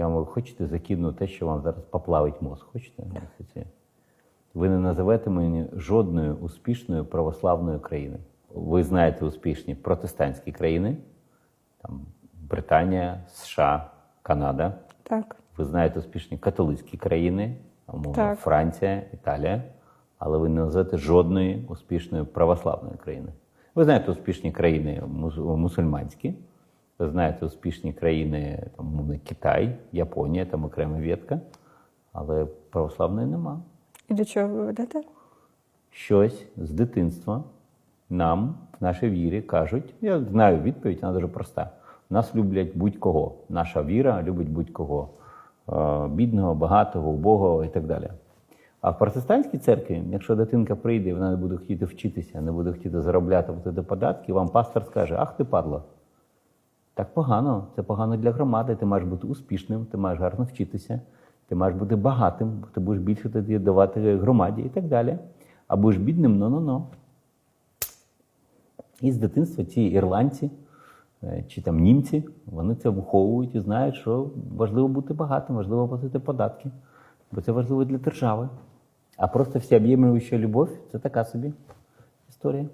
Я вам хочете закину те, що вам зараз поплавить мозг. Хочете? Це- Ви не називете мені жодної успішної православної країни. Ви знаєте успішні протестантські країни, там Британія, США, Канада. Так. Ви знаєте успішні католицькі країни, умовно, Так. Франція, Італія, але ви не називаєте жодної успішної православної країни. Ви знаєте успішні країни мусульманські, ви знаєте успішні країни там, умовно, Китай, Японія, там окрема ветка, але православної нема. І до чого ви ведете? Щось з дитинства нам в нашій вірі кажуть, я знаю відповідь, вона дуже проста. Нас люблять будь-кого. Наша віра любить будь-кого. Е, Бідного, багатого, убогого і так далі. А в протестантській церкві, якщо дитинка прийде, і вона не буде хотіти вчитися, не буде хотіти заробляти платити податки, вам пастор скаже: Ах ти падла. Так погано, це погано для громади. Ти маєш бути успішним, ти маєш гарно вчитися, ти маєш бути багатим, бо ти будеш більше тоді давати громаді і так далі. А будеш бідним, ну-ну-ну. І з дитинства ці ірландці е, чи там німці, вони це виховують і знають, що важливо бути багатим, важливо платити податки, бо це важливо для держави. А просто всеоб'ємлююча любов це така собі історія.